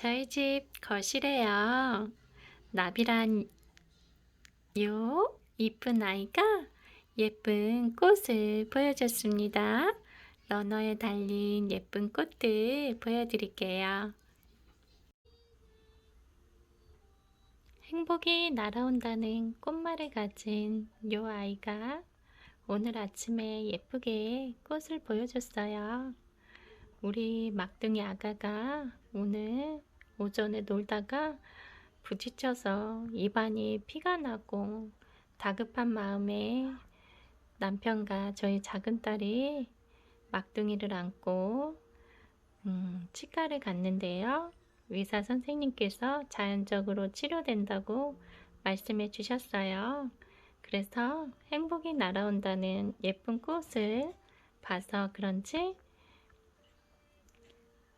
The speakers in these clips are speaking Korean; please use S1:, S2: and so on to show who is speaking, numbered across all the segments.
S1: 저희 집 거실에요. 나비란 요 이쁜 아이가 예쁜 꽃을 보여줬습니다. 러너에 달린 예쁜 꽃들 보여드릴게요. 행복이 날아온다는 꽃말을 가진 요 아이가 오늘 아침에 예쁘게 꽃을 보여줬어요. 우리 막둥이 아가가 오늘 오전에 놀다가 부딪혀서 입안이 피가 나고 다급한 마음에 남편과 저희 작은 딸이 막둥이를 안고 음, 치과를 갔는데요. 의사 선생님께서 자연적으로 치료된다고 말씀해 주셨어요. 그래서 행복이 날아온다는 예쁜 꽃을 봐서 그런지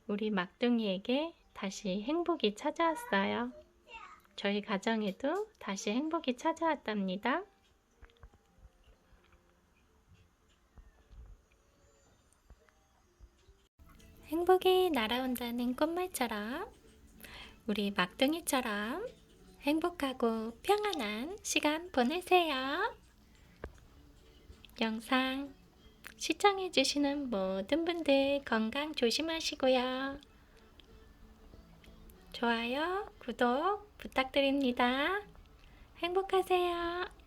S1: 우리 막둥이에게 다시 행복이 찾아왔어요. 저희 가정에도 다시 행복이 찾아왔답니다. 행복이 날아온다는 꽃말처럼 우리 막둥이처럼 행복하고 평안한 시간 보내세요. 영상 시청해주시는 모든 분들 건강 조심하시고요. 좋아요, 구독 부탁드립니다. 행복하세요.